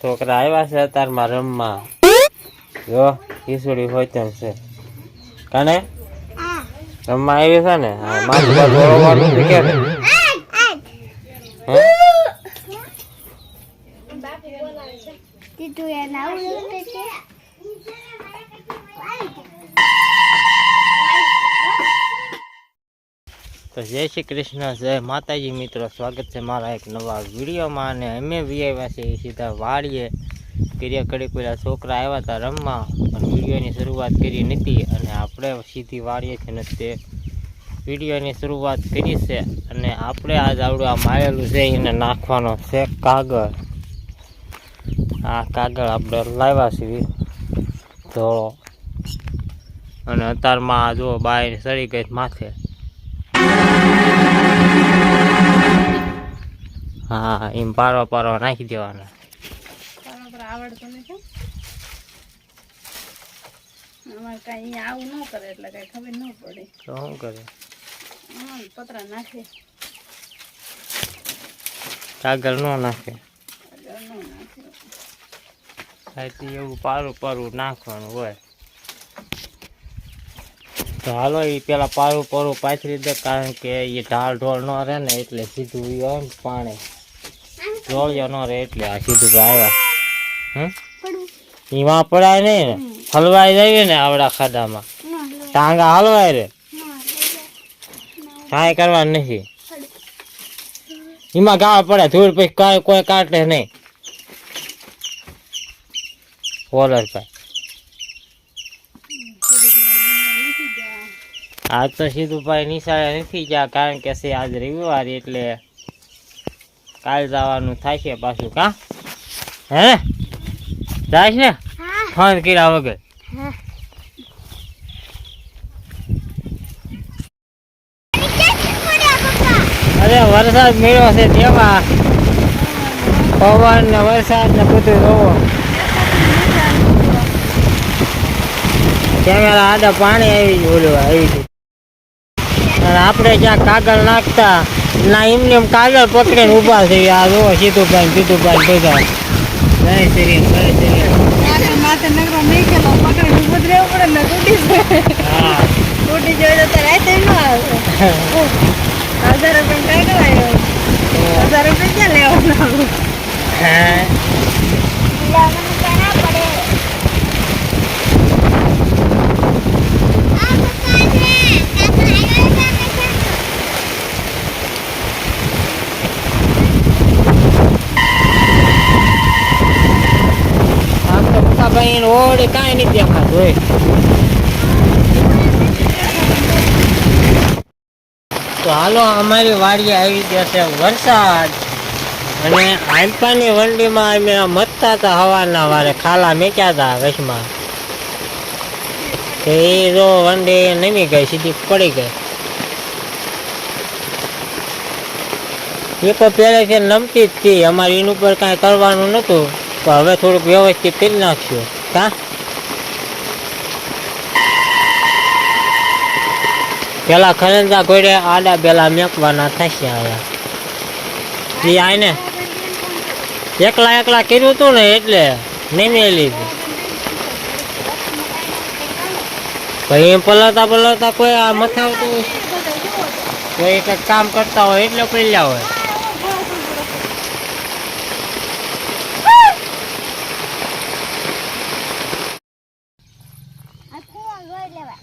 છોકરા આવ્યા છે અત્યારમાં રમવા જો ખીચડી હોય તેમ છે. કાને? રમવા આવી છે ને? માથું છે તો જય શ્રી કૃષ્ણ, જય માતાજી મિત્રો. સ્વાગત છે મારા એક નવા વિડીયોમાં અને અમે બી આવ્યા છીએ સીધા વાડીએ. કર્યા કડી પેલા છોકરા આવ્યા હતા રમવા, પણ વિડીયોની શરૂઆત કરી નથી અને આપણે સીધી વાડીએથી નથી તે વિડીયોની શરૂઆત કરી છે અને આપણે આજ આવડું આ માયેલું છે એને નાખવાનો છે કાગળ. આ કાગળ આપણે લાવ્યા છીએ ધોળો. અને અત્યારમાં જો બાય સરી ગઈ માથે. હા એમ પારો પારો નાખી દેવાના. આવડતું નથી. અમારે કાંઈ આવું ન કરે એટલે કાંઈ ખબર ન પડે. તો શું કરે? પતરા નાખે. કાગળ ન નાખે. ન એવું પારું પારું નાખવાનું હોય. તો હાલો એ પેલા પારું પારું પાથરી દે કારણ કે એ ઢાળ ઢોળ ન રહે ને એટલે સીધું હોય ને પાણી. ઢોળિયો ન રહે એટલે આ સીધું આવ્યા હમ? એમાં પડાય નહીં ને. હલવાઈ જાય ને આવડા ખાડામાં. ટાંગા હલવાય રે. કાંઈ કરવાનું નથી. એમાં ગાળ પડે. ધૂળ પછી કાંઈ કોઈ કાઢે નહીં કોલર ભાઈ. આજ તો સીધું ભાઈ નિશાળે નથી ગયા કારણ કે આજ રવિવાર એટલે કાલ જવાનું થાય છે પાછું કા? હે? જાય ને? ફોન કર્યા વગર. અરે વરસાદ મેળવો છે તેમાં. પવન ને વરસાદ ને બધું રોવો કેમેરા આડા પાણી આવી ગયું ઓલું આવી ગયું. આપણે જ્યાં કાગળ નાખતા ના એમને એમ કાગળ પકડીને ઊભા થઈ આ જો સીધુભાઈ સીધુભાઈ બધા. જય શ્રી જય શ્રી માથે નગરો મેકેલો પકડી ઊભું જ રહેવું પડે ને તૂટી જાય. હા. તૂટી જાય તો રાતે ન આવે. હજાર રૂપિયા કઈ કરાય હજાર રૂપિયા ક્યાં લેવાના? હે તો ઓળે કાંઈ નહીં દેખાતું હોય તો હાલો, અમારી વાડી આવી જશે વરસાદ. અને આંપાની વંડીમાં અમે મતતા હતા હવાના વારે, ખાલા મેક્યા હતા વચમાં. એ જો વંડી નમી ગઈ, સીધી પડી ગઈ. એ તો છે નમતી જ હતી, અમારે એની ઉપર કાંઈ કરવાનું નહોતું. તો હવે થોડુંક વ્યવસ્થિત કરી નાખશું કા? પેલા ખરેંદા ઘોડે આડા પેલા મેકવાના થશે હવે એ આને એકલા એકલા કર્યું હતું ને એટલે નહીં લીધું પછી પલાતા પલાતા કોઈ આ મથાવતું કોઈ કંઈક કામ કરતા હોય એટલે પડ્યા હોય.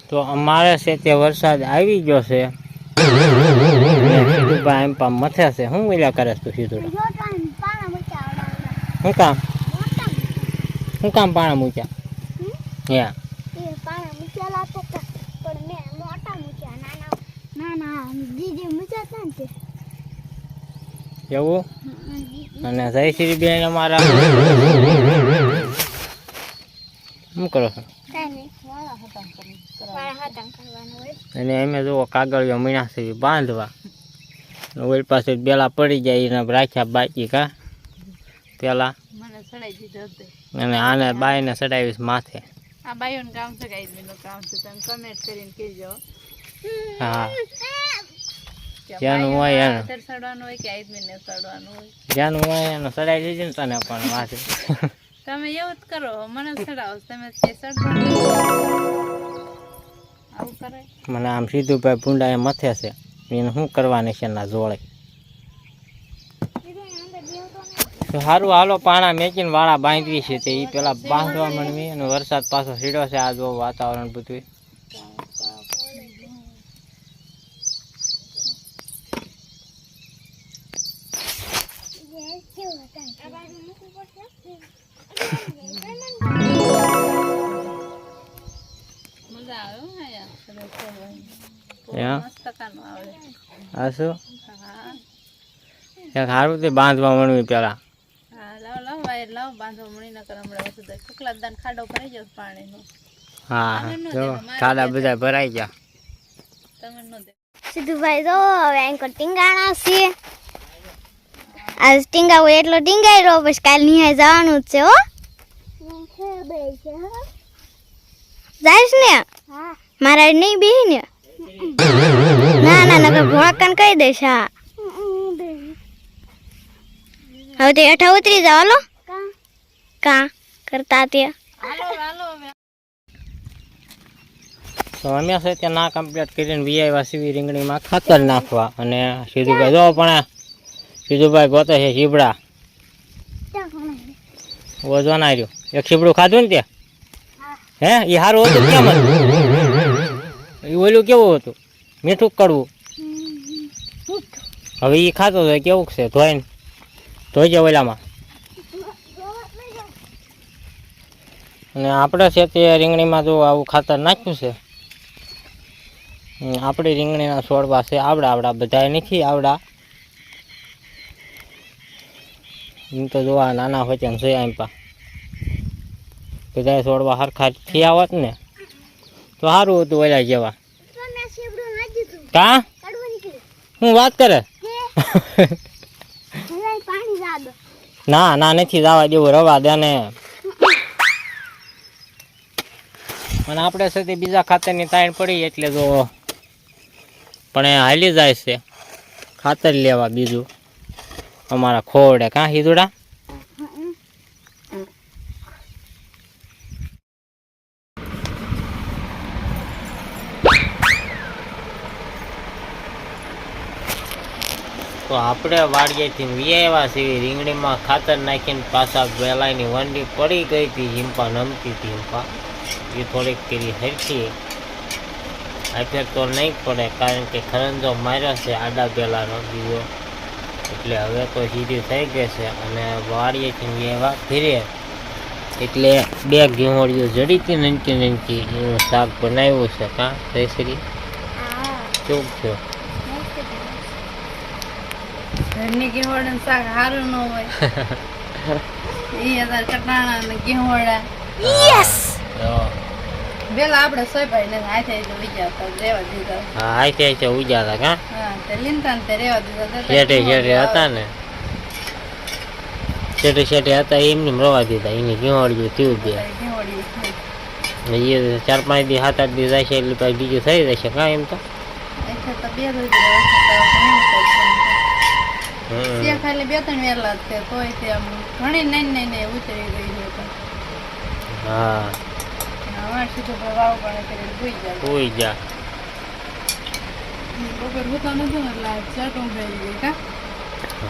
તો અમારે છે તે વરસાદ આવી ગયો છે. સીધું એમ પા મથે છે. શું મિલ્યા કરે છે તું સીધું? શું કામ? શું કામ પાણા મૂક્યા? યા એવું? અને જયશ્રી બેન અમારા શું કરો છો? અને એમે જુઓ કાગળિયો મીણા સુધી બાંધવા. ઓલ પાસે બેલા પડી જાય એને રાખ્યા બાકી કા. પેલા. મને સડાઈ દીધો હતો અને આને બાઈને ચડાવીશ માથે. આ બાઈઓનું કામ છે ગાઈ બેનનું કામ છે તમે કમેન્ટ કરીને કહેજો. હા. જ્યાંનું હોય એનું. સડવાનું હોય કે આદમીને સડવાનું હોય. જ્યાંનું હોય એનું સડાઈ દેજે ને તને પણ વાંચે તમે એવું જ કરો મને સડાવો તમે તે સડવાનું મને આમ સીધું ભાઈ એ મથે છે. એને શું કરવાની છે એના જોડે? તો સારું હાલો પાણા મેચીને વાળા બાંધવી છે તે. એ પેલા બાંધવા મળવી અને વરસાદ પાછો સીડ્યો છે આ જો વાતાવરણ બધું હા? હા જો ખાડા બધા ભરાઈ ગયા. તમે ન દે સિદ્ધુભાઈ જો હવે એન્કર ટીંગાણા છે. આજ ટીંગાવો એટલો ટીંગાઈ રહ્યો પછી કાલ નિહાય જવાનું જ છે હો. જાઈશ ને? મારા નહીં બેહી ને? ના ના નકર ભોળાકાન કહી દઈશ હવે તે હેઠા ઉતરી જાવ હાલો. કા? કરતા તે. હાલો હાલો હવે તો અમે છે ત્યાં ના કમ્પ્લીટ કરીને વીઆઈવા સીવી રીંગણીમાં ખાતર નાખવા અને સીધુભાઈ, જો પણ સીધુભાઈ ગોતે છે શીબડા વજવાના રહ્યો એક શીબડું ખાધું ને ત્યાં? હે? એ સારું હતું કેમ ઓલું કેવું હતું? મીઠું કડવું? હવે એ ખાતો હતો કેવું છે? ધોઈને ધોઈ ઓલામાં. અને આપણે છે તે રીંગણીમાં જો આવું ખાતર નાખ્યું છે આપણી રીંગણીના છોડવા છે આવડા આવડા બધા નથી આવડા. એમ તો જોવા નાના હોય છે છે એમ પા બધા છોડવા સરખા થયા હોત ને તો સારું હતું ઓલા જેવા. કા? હું વાત કરે? ના ના નથી જવા દેવું રવા દે ને. અને આપણે તે બીજા ખાતરની તાણ પડી એટલે જો પણ એ હાલી જાય છે. ખાતર લેવા બીજું. અમારા ખોવડે કાં હિદુડા તો આપણે વાડીએથી વ્યાવા સીવી રીંગણીમાં ખાતર નાખીને પાછા વેલાની વંડી પડી ગઈ હતી. હિંપા નમતી હતી હિંપા. એ થોડીક કરી હરખી. આફેર તો નહીં પડે કારણ કે ખરંજો માર્યો છે આડા બેલાનો દીવો. એટલે હવે તો સીધી થઈ ગઈ છે અને વાડીએથી વ્યાવા ફીરે એટલે બે ઘીવડીઓ જડીતી નંચી નંચી એનું શાક બનાવ્યું છે કાં જયશ્રી? ચૂપ થયું? ઘરની ગેહોડા શાક સારું ન હોય. ઈ અત્યારે કટાણા ને ગેહોડા યસ તો પેલા આપણે સોયભાઈ ને હાથે તો વિચારતા રેવા દીધા. હા આઈ છે ઉજાતા કાં? હા તે લીનતા ને તે રેવા દીધા તો શેઠે શેઠે હતા ને શેઠે શેઠે હતા એમને રવા દીધા એની ઘીવાડ્યું થયું બે ગેહોડી ને એ ચાર પાંચ દી સાત આઠ દી જાય છે એટલે પછી બીજું થઈ જશે કાં એમ તો? એટલે તો બે રોજ રહેવા હમ. ત્યાં ખાલી બે ત્રણ વેલા છે તોય તે આમ ઘણી નાની નાની ઉતરી ગઈ છે હા. અમાર સીધું વાવ પણ કરી ભૂઈ જાય. કોઈ જા. બપોર હોતો નથી ને એટલે ચટ ઊંઘાઈ ગઈ કા?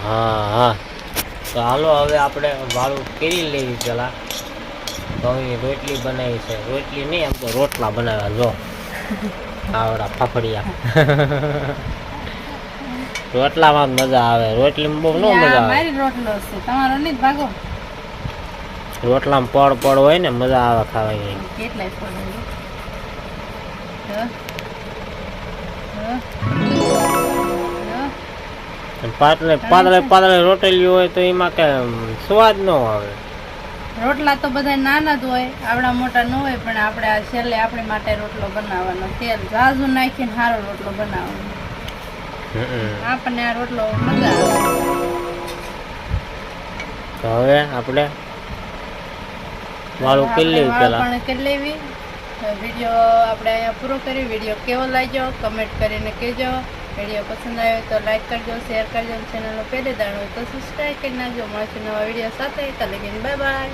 હા હા. તો હાલો હવે આપણે વાળું કરી લેવી પેલા. ઘઉંની રોટલી બનાવી છે. રોટલી નહીં એમ તો રોટલા બનાવ્યા જો. આવડા ફાફડિયા. રોટલામાં મજા આવે. રોટલીમાં બહુ ન મજા આવે. મારી રોટલો છે. તમારો નહીં ભાગો. રોટલામાં પડ પડ હોય ને મજા આવે ખાવાની. કેટલાય પડ પાતળે પાતળે પાતળે રોટલી હોય તો એમાં કે સ્વાદ ન આવે. રોટલા તો બધા નાના જ હોય આવડા મોટા ન હોય પણ આપણે આ છેલ્લે આપણી માટે રોટલો બનાવવાનો. તેલ ઝાઝું નાખીને સારો રોટલો બનાવવાનો. આપણને આ રોટલો મજા આવે. હવે આપણે વાળું કરી લેવી પેલા લેવી. વીડિયો આપણે અહીંયા પૂરો કરી વીડિયો કેવો લાગ્યો કમેન્ટ કરીને કહેજો. વીડિયો પસંદ આવ્યો તો લાઈક કરજો શેર કરજો ચેનલનો પહેલે દાણ તો સબસ્ક્રાઈબ કરી નાખજો. મળશે નવા વીડિયો સાથે. ત્યાં લગીને બાય બાય